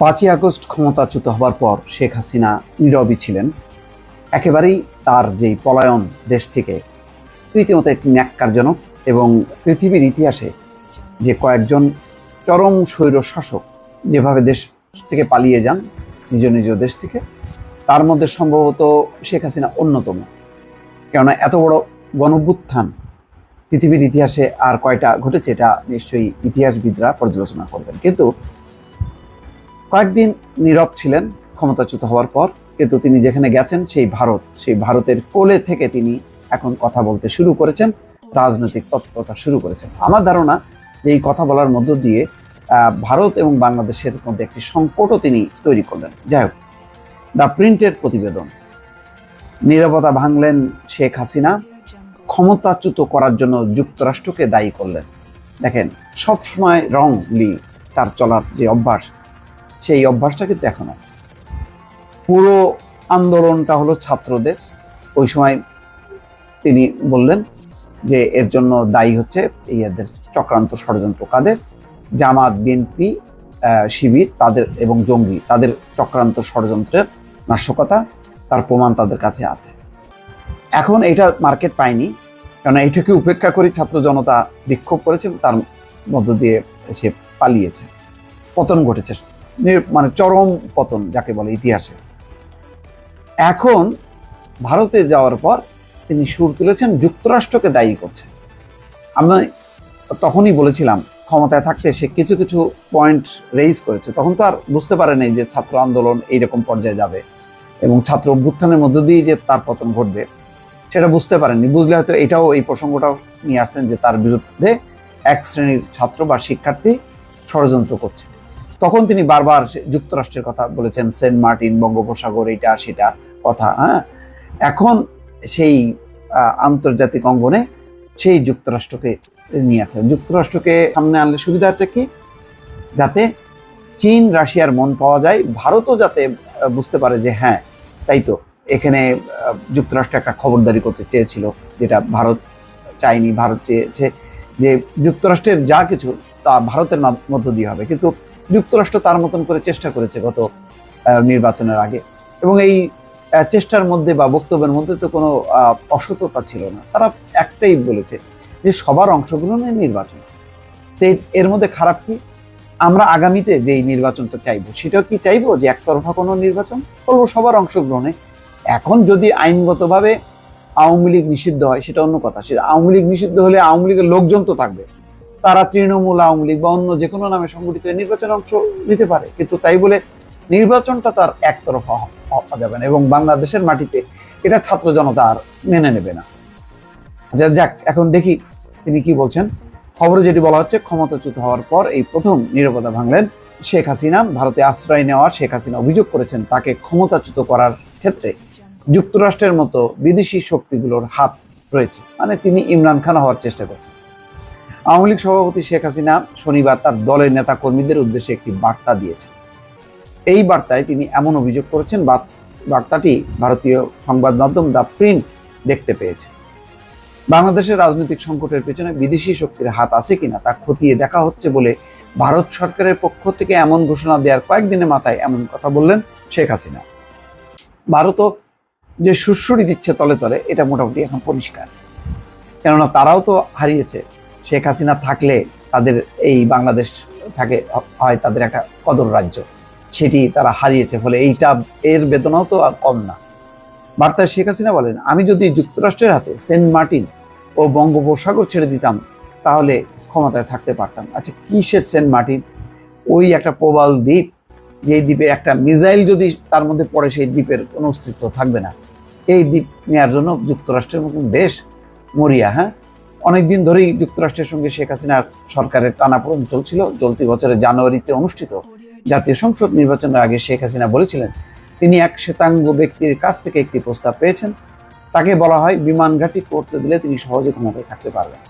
পাঁচই আগস্ট ক্ষমতাচ্যুত হবার পর শেখ হাসিনা নীরবই ছিলেন। একেবারেই তার যেই পলায়ন দেশ থেকে রীতিমতো একটি ন্যাক্কারজনক এবং পৃথিবীর ইতিহাসে যে কয়েকজন চরম স্বৈর শাসক যেভাবে দেশ থেকে পালিয়ে যান, নিজ নিজ দেশ থেকে, তার মধ্যে সম্ভবত শেখ হাসিনা অন্যতম। কেননা এত বড় গণভ্যুত্থান পৃথিবীর ইতিহাসে আর কয়টা ঘটেছে এটা নিশ্চয়ই ইতিহাসবিদরা পর্যালোচনা করবেন। কিন্তু কয়েকদিন নীরব ছিলেন, ক্ষমতাচ্যুত হওয়ার পর, কিন্তু তিনি যেখানে গেছেন, সেই ভারত, সেই ভারতের কোলে থেকে তিনি এখন কথা বলতে শুরু করেছেন, রাজনৈতিক তৎপরতা শুরু করেছেন। আমার ধারণা যে এই কথা বলার মধ্য দিয়ে ভারত এবং বাংলাদেশের মধ্যে একটি সংকটও তিনি তৈরি করলেন। যাই হোক, দ্য প্রিন্টের প্রতিবেদন। নিরাপত্তা ভাঙলেন শেখ হাসিনা, ক্ষমতাচ্যুত করার জন্য যুক্তরাষ্ট্রকে দায়ী করলেন। দেখেন, সবসময় রং লি, তার চলার যে অভ্যাস সেই অভ্যাসটা কিন্তু এখনও। পুরো আন্দোলনটা হলো ছাত্রদের। ওই সময় তিনি বললেন যে এর জন্য দায়ী হচ্ছে এই এদের চক্রান্ত ষড়যন্ত্র কাদের? জামাত, বিএনপি শিবির তাদের এবং জঙ্গি তাদের চক্রান্ত ষড়যন্ত্রের নাশকতা তার প্রমাণ তাদের কাছে আছে। এখন এটা মার্কেট পায়নি কারণ এটাকে উপেক্ষা করে ছাত্র জনতা বিক্ষোভ করেছে তার মধ্য দিয়ে সে পালিয়েছে। পতন ঘটেছে মানে চরম পতন যাকে বলে ইতিহাসে। এখন ভারতে যাওয়ার পর তিনি সুর তুলেছেন, যুক্তরাষ্ট্রকে দায়ী করছে আমি তখনই বলেছিলাম, ক্ষমতায় থাকতে সে কিছু কিছু পয়েন্ট রেইজ করেছে। তখন তো আর বুঝতে পারে নাই যে ছাত্র আন্দোলন এইরকম পর্যায়ে যাবে এবং ছাত্র অভ্যুত্থানের মধ্য দিয়ে যে তার পতন ঘটবে, সেটা বুঝতে পারেননি। বুঝলে হয়তো এটাও এই প্রসঙ্গটাও নিয়ে আসতেন যে তার বিরুদ্ধে এক শ্রেণির ছাত্র বা শিক্ষার্থী ষড়যন্ত্র করছে। তখন তিনি বারবার যুক্তরাষ্ট্রের কথা বলেছেন, সেন্ট মার্টিন, বঙ্গোপসাগর এটা সেটা কথা হ্যাঁ? এখন সেই আন্তর্জাতিক অঙ্গনে সেই যুক্তরাষ্ট্রকে নিয়ে আসলেন। যুক্তরাষ্ট্রকে সামনে আনলে সুবিধার্থে কি? যাতে চীন, রাশিয়ার মন পাওয়া যায়, ভারতও যাতে বুঝতে পারে যে হ্যাঁ তাই তো। এখানে যুক্তরাষ্ট্র একটা খবরদারি করতে চেয়েছিল, যেটা ভারত চায়নি, ভারত চেয়েছে যে যুক্তরাষ্ট্রের যা কিছু তা ভারতের মাধ- মধ্য দিয়ে হবে। কিন্তু যুক্তরাষ্ট্র তার মতন করে চেষ্টা করেছে গত নির্বাচনের আগে। এবং এই চেষ্টার মধ্যে বা বক্তব্যের মধ্যে তো কোনো অসততা ছিল না। তারা একটাই বলেছে যে সবার অংশগ্রহণের নির্বাচন। এর- মধ্যে খারাপ কি? আমরা আগামীতে যে এই নির্বাচনটা চাইব, সেটাও কি চাইব যে একতরফা কোনো নির্বাচন? বলব সবার অংশগ্রহণে। এখন যদি আইনগতভাবে আওয়ামী লীগ নিষিদ্ধ হয়, সেটা অন্য কথা। সেটা আওয়ামী লীগ নিষিদ্ধ হলে আওয়ামী লীগের লোকজন তো থাকবে। তারা তৃণমূল আওয়ামী লীগ বা অন্য যে কোনো নামে সংগঠিত নির্বাচনে অংশ নিতে পারে। কিন্তু তাই বলে নির্বাচনটা তার একতরফা হওয়া যাবে না এবং বাংলাদেশের মাটিতে এটা ছাত্র জনতা আর মেনে নেবে না। যা, যাক, এখন দেখি তিনি কি বলছেন। খবরে যেটি বলা হচ্ছে, ক্ষমতাচ্যুত হওয়ার পর এই প্রথম নিরাপত্তা ভাঙলেন শেখ হাসিনা। ভারতে আশ্রয় নেওয়া শেখ হাসিনা অভিযোগ করেছেন তাকে ক্ষমতাচ্যুত করার ক্ষেত্রে যুক্তরাষ্ট্রের মতো বিদেশি শক্তিগুলোর হাত রয়েছে। মানে তিনি ইমরান খান হওয়ার চেষ্টা করছেন। আওয়ামী লীগ সভাপতি শেখ হাসিনা শনিবার তার দলের নেতা কর্মীদের উদ্দেশ্যে একটি বার্তা দিয়েছেন। এই বার্তায় তিনি এমন অভিযোগ করেছেন বার্তাটি ভারতীয় সংবাদ মাধ্যম দ্য প্রিন্ট দেখতে পেয়েছে। বাংলাদেশের রাজনৈতিক সংকটের পেছনে বিদেশি শক্তির হাত আছে কিনা তা খতিয়ে দেখা হচ্ছে বলে ভারত সরকারের পক্ষ থেকে এমন ঘোষণা দেওয়ার কয়েকদিনের মাথায় এমন কথা বললেন শেখ হাসিনা। ভারতও যে সুশ্রুড়ি দিচ্ছে তলে তলে, এটা মোটামুটি এখন পরিষ্কার। কেননা তারাও তো হারিয়েছে শেখ হাসিনা থাকলে তাদের এই বাংলাদেশ থাকে, হয় তাদের একটা কদর রাজ্য। সেটি তারা হারিয়েছে ফলে এইটা এর বেদনাও তো আর কম না। বার্তায় শেখ হাসিনা বলেন, আমি যদি যুক্তরাষ্ট্রের হাতে সেন্ট মার্টিন ও বঙ্গোপসাগর ছেড়ে দিতাম, তাহলে ক্ষমতায় থাকতে পারতাম। আচ্ছা কিসের সেন্ট মার্টিন? ওই একটা প্রবাল দ্বীপ যে দ্বীপে একটা মিসাইল যদি তার মধ্যে পড়ে, সেই দ্বীপের কোনো অস্তিত্ব থাকবে না। এই দ্বীপ নেওয়ার জন্য যুক্তরাষ্ট্রের মতন দেশ মরিয়া হ্যাঁ? অনেকদিন ধরেই যুক্তরাষ্ট্রের সঙ্গে শেখ হাসিনার সরকারের টানাপোড়েন চলছিল। চলতি বছরের জানুয়ারিতে অনুষ্ঠিত জাতীয় সংসদ নির্বাচনের আগে শেখ হাসিনা বলেছিলেন, তিনি এক শ্বেতাঙ্গ ব্যক্তির কাছ থেকে একটি প্রস্তাব পেয়েছেন। তাকে বলা হয়, বিমান ঘাঁটি করতে দিলে তিনি সহজে ক্ষমতায় থাকতে পারবেন।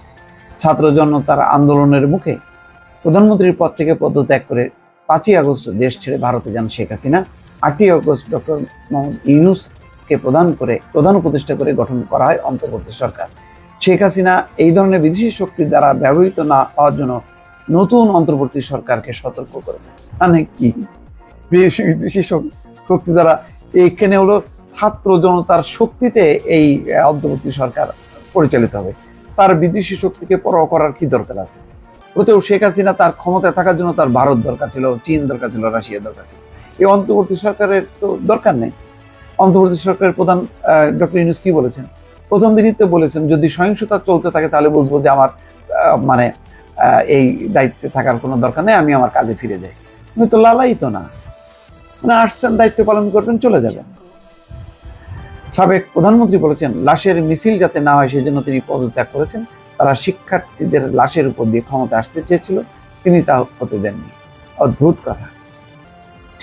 ছাত্র জনতার আন্দোলনের মুখে প্রধানমন্ত্রীর পদ থেকে পদত্যাগ করে পাঁচই আগস্ট দেশ ছেড়ে ভারতে যান শেখ হাসিনা। আটই আগস্ট ডক্টর মোহাম্মদ ইউনুসকে প্রদান করে, প্রধান উপদেষ্টা করে গঠন করা হয় অন্তর্বর্তী সরকার। শেখ হাসিনা এই ধরনের বিদেশি শক্তি দ্বারা ব্যবহৃত না হওয়ার জন্য নতুন অন্তর্বর্তী সরকারকে সতর্ক করেছে। মানে কি? বিদেশি বিদেশি শক্তি দ্বারা এইখানে হলো ছাত্র জনতার শক্তিতে এই অন্তর্বর্তী সরকার পরিচালিত হবে। তার বিদেশি শক্তিকে পরোয়া করার কি দরকার আছে? ওতেও শেখ হাসিনা তার ক্ষমতায় থাকার জন্য তার ভারত দরকার ছিল, চীন দরকার ছিল, রাশিয়া দরকার ছিল। এই অন্তর্বর্তী সরকারের তো দরকার নেই। অন্তর্বর্তী সরকারের প্রধান ডক্টর ইউনুস কি বলেছেন? প্রথম দিনই তো বলেছেন, যদি সহিংসতা চলতে থাকে তাহলে বুঝব যে আমার মানে এই দায়িত্বে থাকার কোনো দরকার নেই, আমি আমার কাজে ফিরে যাই। উনি তো লালাই তো না। মানে আসছেন, দায়িত্ব পালন করবেন, চলে যাবেন। সাবেক প্রধানমন্ত্রী বলেছেন, লাশের মিছিল যাতে না হয় সেই জন্য তিনি পদত্যাগ করেছেন। তারা শিক্ষার্থীদের লাশের উপর দিয়ে ক্ষমতা আসতে চেয়েছিল, তিনি তা হতে দেননি। অদ্ভুত কথা।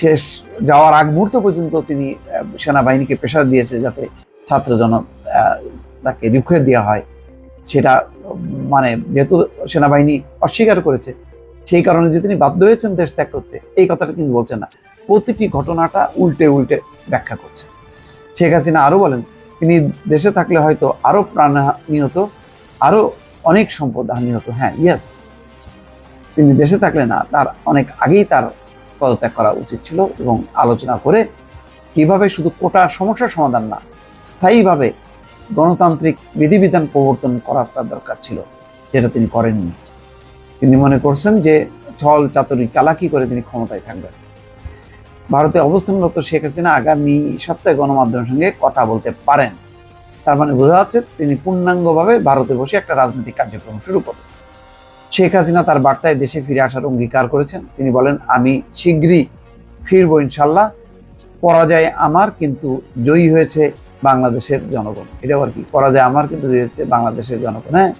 শেষ যাওয়ার আগ মুহূর্ত পর্যন্ত তিনি সেনাবাহিনীকে প্রেশার দিয়েছে যাতে ছাত্র জন তাকে রুখে দেওয়া হয়, সেটা মানে যেহেতু সেনাবাহিনী অস্বীকার করেছে, সেই কারণে যে তিনি বাধ্য হয়েছেন দেশ ত্যাগ করতে, এই কথাটা কিন্তু বলছেন না। প্রতিটি ঘটনাটা উল্টে উল্টে ব্যাখ্যা করছে। শেখ হাসিনা আরও বলেন, তিনি দেশে থাকলে হয়তো আরও প্রাণহানি হতো আরও অনেক সম্পদ হানি হতো হ্যাঁ ইয়েস তিনি দেশে থাকলে না, তার অনেক আগেই তার পদত্যাগ করা উচিত ছিল এবং আলোচনা করে কীভাবে শুধু কোটা সমস্যার সমাধান না, স্থায়ীভাবে গণতান্ত্রিক বিধিবিধান প্রবর্তন করার তার দরকার ছিল, যেটা তিনি করেননি। তিনি মনে করছেন যে ছল চাতুরি চালাকি করে তিনি ক্ষমতায় থাকবেন। ভারতে অবস্থানরত শেখ হাসিনা আগামী সপ্তাহে গণমাধ্যমের সঙ্গে কথা বলতে পারেন। তার মানে বোঝা যাচ্ছে তিনি পূর্ণাঙ্গভাবে ভারতে বসে একটা রাজনৈতিক কার্যক্রম শুরু করবেন শেখ হাসিনা তার বার্তায় দেশে ফিরে আসার অঙ্গীকার করেছেন। তিনি বলেন, আমি শীঘ্রই ফিরবো ইনশাল্লাহ। পরাজয় আমার, কিন্তু জয়ী হয়েছে বাংলাদেশের জনগণ। এটা আর কি? পরাজয় আমার কিন্তু হয়েছে বাংলাদেশের জনগণ। হ্যাঁ?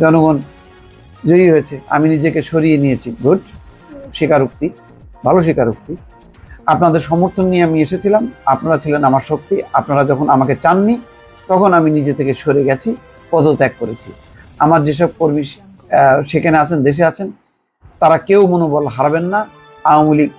জনগণ জয়ী হয়েছে। আমি নিজেকে সরিয়ে নিয়েছি। গুড স্বীকারোক্তি। ভালো স্বীকারোক্তি। আপনাদের সমর্থন নিয়ে আমি এসেছিলাম। আপনারা ছিলেন আমার শক্তি। আপনারা যখন আমাকে চাননি, তখন আমি নিজে থেকে সরে গেছি, পদত্যাগ করেছি। আমার যেসব কর্মী সেখানে আছেন, দেশে আছেন, তারা কেউ মনোবল হারাবেন না। আওয়ামী লীগ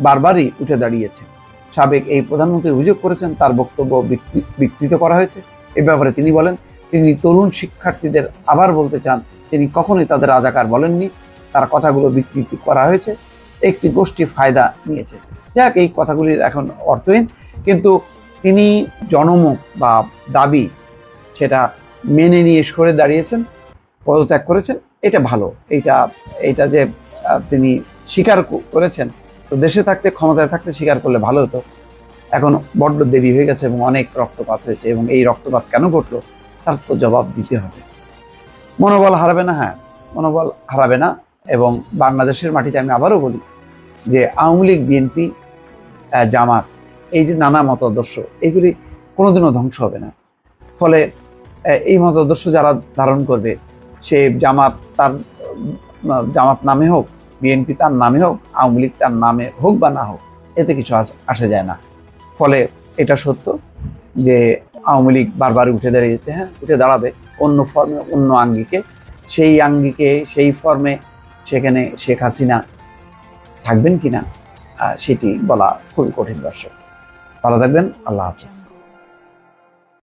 বারবারই উঠে দাঁড়িয়েছে। সাবেক এই প্রধানমন্ত্রী অভিযোগ করেছেন, তার বক্তব্য বিকৃ- বিকৃত করা হয়েছে। এ ব্যাপারে তিনি বলেন, তিনি তরুণ শিক্ষার্থীদের আবার বলতে চান, তিনি কখনোই তাদের রাজাকার বলেননি। তার কথাগুলো বিকৃতি করা হয়েছে, একটি গোষ্ঠী ফায়দা নিয়েছে। যাক, এই কথাগুলির এখন অর্থহীন, কিন্তু তিনি জনমুখ বা দাবি সেটা মেনে নিয়ে সরে দাঁড়িয়েছেন, পদত্যাগ করেছেন, এটা ভালো। এইটা এইটা যে তিনি স্বীকার করেছেন তো দেশে থাকতে, ক্ষমতায় থাকতে স্বীকার করলে ভালো হতো। এখন বড্ড দেরি হয়ে গেছে এবং অনেক রক্তপাত হয়েছে এবং এই রক্তপাত কেন ঘটলো, তার তো জবাব দিতে হবে। মনোবল হারাবে না হ্যাঁ মনোবল হারাবে না এবং বাংলাদেশের মাটিতে আমি আবারও বলি যে আওয়ামী লীগ, বিএনপি জামাত, এই যে নানা মতাদর্শ, এগুলি কোনোদিনও ধ্বংস হবে না। ফলে এই মতাদর্শ যারা ধারণ করবে, সে জামাত তার জামাত নামে হোক বিএনপি তার নামে হোক আওয়ামী লীগ তার নামে হোক বা না হোক এতে কিছু আস- যায় না। ফলে এটা সত্য যে আওয়ামী লীগ বারবার উঠে দাঁড়িয়েছে হ্যাঁ উঠে দাঁড়াবে অন্য ফর্মে অন্য আঙ্গিকে। সেই আঙ্গিকে সেই ফর্মে সেখানে শেখ হাসিনা থাকবেন কিনা আহ, সেটি বলা খুবই কঠিন দর্শক। ভালো থাকবেন আল্লাহ হাফিজ।